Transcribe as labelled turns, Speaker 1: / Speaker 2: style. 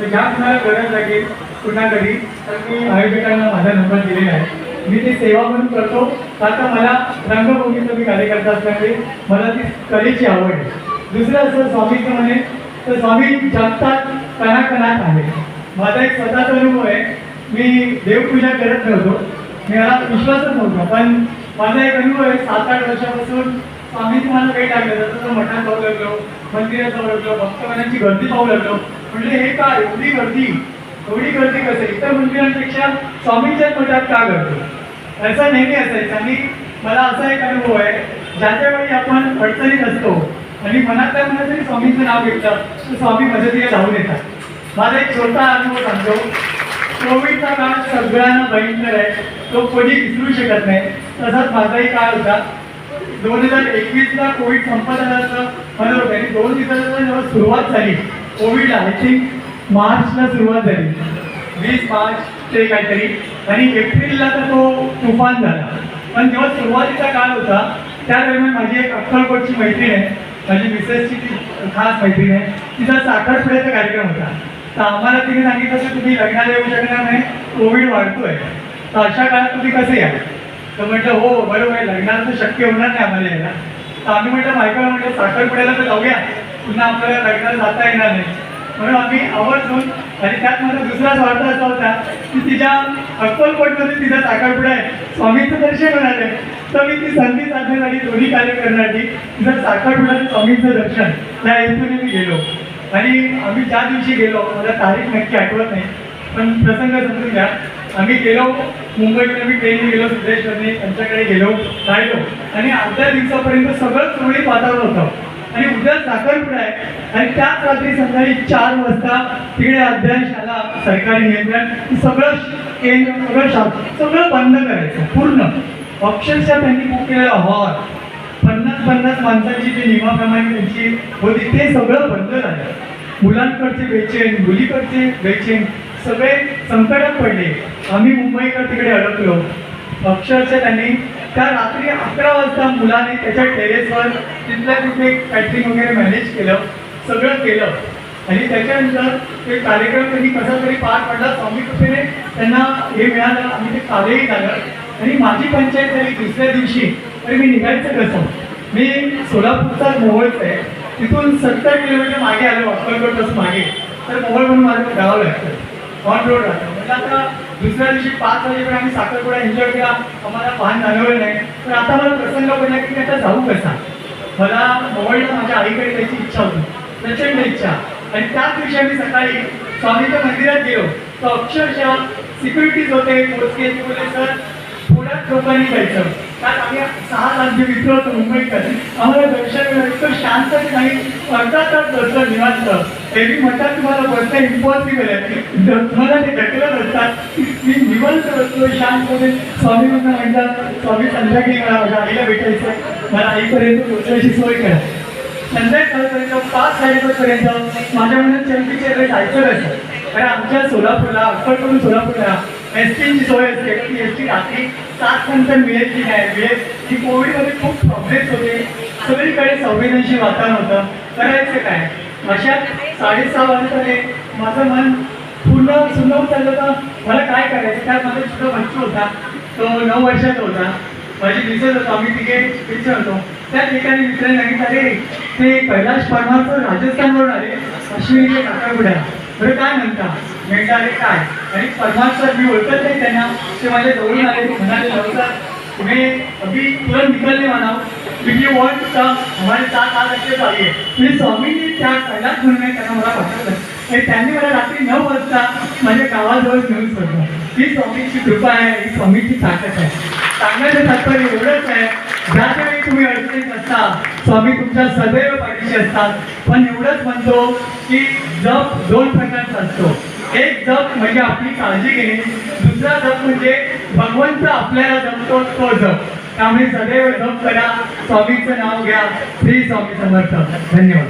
Speaker 1: तर ज्या कुणाला गरज लागेल पुन्हा कधी तर मी आयोजकांना माझा नंबर दिलेला आहे. मी ती सेवा म्हणून करतो. आता मला रंगभूमीचा मी कार्यकर्ता असल्यामुळे मला ती कलेची आवड आहे. दुसरं असं स्वामीचं म्हणे तर स्वामी जगतात कणाकणात आहे. माझा एक स्वतःचा अनुभव आहे. मी देवपूजा करत नव्हतो. मी मला विश्वासच नव्हता. पण माझा एक अनुभव आहे सात आठ वर्षापासून स्वामी तुम्हाला काही लागलं जसं तो मठात पाहू लागलो मंदिरात पाहू भक्तगणांची गर्दी पाहू लागलो. म्हणजे हे का एवढी गर्दी? एवढी गर्दी कसं इतर मंदिरांपेक्षा स्वामींच्याच मठात का गर्दी? असं नेहमी असायचं. आणि मला असा एक अनुभव आहे ज्याच्या वेळी आपण अडचणीत असतो आणि मनातल्या मनात जरी स्वामींचं नाव घेतलं तर स्वामी मदतीला धावून येतात. माझा एक छोटा अनुभव सांगतो. कोविडचा काळ सगळ्यांना भयंकर आहे. तो कोणी विसरू शकत नाही. तसाच माझाही काळ होता. दोन हजार एकवीसला कोविड संपत आल्याचं म्हणत आणि दोन दिवसाला जेव्हा सुरुवात झाली कोविडला आय थिंक मार्चला सुरुवात झाली. वीस मार्च ते काहीतरी. आणि एप्रिलला तर तो तुफान झाला. पण जेव्हा सुरुवातीचा काळ होता त्या दरम्यान माझी एक अक्कलकोटची मैत्रीण आहे माझी मिसेसची ती खास मैत्रीण आहे तिचा साखरपुड्याचा कार्यक्रम होता. तर आम्हाला तिने सांगितलं की तुम्ही लग्नाला येऊ शकणार नाही कोविड वाढतोय. तर अशा काळात तुम्ही कसे या तर म्हटलं हो बरोबर आहे. लग्नाला तर शक्य होणार नाही आम्हाला यायला. सहा आम्ही म्हटलं म्हणजे म्हटलं साखरपुड्याला तर जाऊया. पुन्हा आपल्याला लग्नाला जाता येणार नाही. म्हणून आम्ही आवर्जून आणि त्यात माझा दुसरा स्वार्थ असा होता की तिच्या अक्कलकोटमध्ये तिचा साखरपुडा आहे. स्वामीचं दर्शन होणार आहे. तर मी ती संधी साधण्यासाठी दोन्ही कार्य करण्यासाठी तिचं साखरपुडा आणि स्वामींचं दर्शन. त्या हेतूने मी गेलो. आणि आम्ही ज्या दिवशी गेलो मला तारीख नक्की आठवत नाही. पण प्रसंग समजून घ्या. आम्ही गेलो मुंबईकडे आम्ही ट्रेनने गेलो सिद्धेश्वरने त्यांच्याकडे गेलो राहिलो. आणि अर्ध्या दिवसापर्यंत सगळं चोळी वातावरण होतं. आणि उद्या साखरपुडा आहे. आणि त्याच रात्री सकाळी चार वाजता तिकडे अध्यादेशाला सरकारी नियंत्रण सगळं केंद्र सगळं शासन सगळं बंद करायचं पूर्ण. अक्षरशः त्यांनी बुक केलेला हॉल. पन्नास पन्नास माणसांची जी नियमाप्रमाणे त्यांची होती ते सगळं बंद झालं. मुलांकडचे बेचैन मुलीकडचे बेचैन सगळे संकटात पडले. आम्ही मुंबईकर तिकडे अडकलो. अक्षरशः त्यांनी त्या रात्री अकरा वाजता मुलाने त्याच्या टेरेसवर तिथल्या तिथे कॅटरिंग वगैरे मॅनेज केलं. सगळं केलं. आणि त्याच्यानंतर ते कार्यक्रम त्यांनी कसा तरी पार पडला. स्वामी कृपेने त्यांना हे मिळालं. आणि ते कार्यही झालं. आणि माझी पंचायत झाली दुसऱ्या दिवशी. तरी मी निघायचं कसं? मी सोलापूरचा मोहोळच आहे. तिथून सत्तर किलोमीटर मागे आलो. अक्कलकोटपासून मागे. तर मोहोळ म्हणून माझं गाव लागतं ऑन रोड राहतो. म्हणजे आता दुसऱ्या दिवशी पाच वाजेपर्यंत आम्ही साखरपुडा एन्जॉय केला. आम्हाला पान जाणवलं नाही. तर आता मला प्रसंग पडला की मी आता जाऊ कसा? मला मोबाईलला माझ्या आईकडे जायची इच्छा होती. प्रचंड इच्छा. आणि त्याच दिवशी आम्ही सकाळी स्वामीच्या मंदिरात गेलो. तर अक्षरशः सिक्युरिटीज होते मोजके बोलले सर पुण्यात लोकांनी जायचं कारण आम्ही सहा लाख जे मित्र होतो मुंबईकर आम्हाला दर्शन इतकं शांत नाही अर्धा तास बसलं निवांत. एरवी म्हणतात तुम्हाला बसणं इम्पॉसिबल आहे जर तुम्हाला ते ढकलत असतात. मी निवांत बसलो शांतपणे स्वामी म्हणून म्हणतात स्वामी संध्याकाळी मला माझ्या आईला भेटायचं मला आईपर्यंत पोचण्याची सोय करा. संध्याकाळपर्यंत पाच साडेपाचपर्यंत माझ्या मनात चंपीचे जायचं असं कारण आमच्या सोलापूरला अक्कलकडून सोलापूरला. एस टीची सोय असते. की एस टी रात्री सात नंतर मिळेल की नाही मिळेल की कोविडमध्ये खूप प्रॉब्लेम्स होते. सगळीकडे संवेदनशील वातावरण होतं. करायचं काय? अशात साडेसहा वाजताने माझं मन पूर्ण सुंदर चाललं होतं. मला काय करायचं? काय माझा छोटा बच्चू होता. तो नऊ वर्षाचा होता. माझी मिसेस होतो. आम्ही तिघे मित्र होतो. त्या ठिकाणी मित्रांनी सांगितलं अरे ते कैलाश परमारचं राजस्थानवरून आले. अश्विनीचे काकापुड्या बरं काय म्हणता? म्हणता अरे काय? आणि परमार सर मी ओळखत नाही त्यांना ते माझ्या जवळून आले ते म्हणाले सर तुम्ही अगदी तुरंत निकलले म्हणा तुम्ही यू वॉन्ट कम हमारे साथ आ असे तो आहे. म्हणजे स्वामीजी त्या कैलाश म्हणून त्यांना मला पाठवलं. आणि त्यांनी मला रात्री नऊ वाजता माझ्या गावाजवळ घेऊन सोडलं. ही स्वामीची कृपा आहे ही स्वामीची ताकद आहे. सांगण्याचं तात्पर्य एवढंच आहे ज्या वेळी तुम्ही अडचणीत असता स्वामी तुमच्या सदैव पाठीशी असतात. पण एवढंच म्हणतो की जप दोन प्रकारचा असतो. एक जप म्हणजे आपली काळजी घेणे दुसरा जप म्हणजे भगवंत आपल्याला जपतो तो जप त्यामुळे सदैव जप करा स्वामीचं नाव घ्या. श्री स्वामी समर्थ. धन्यवाद.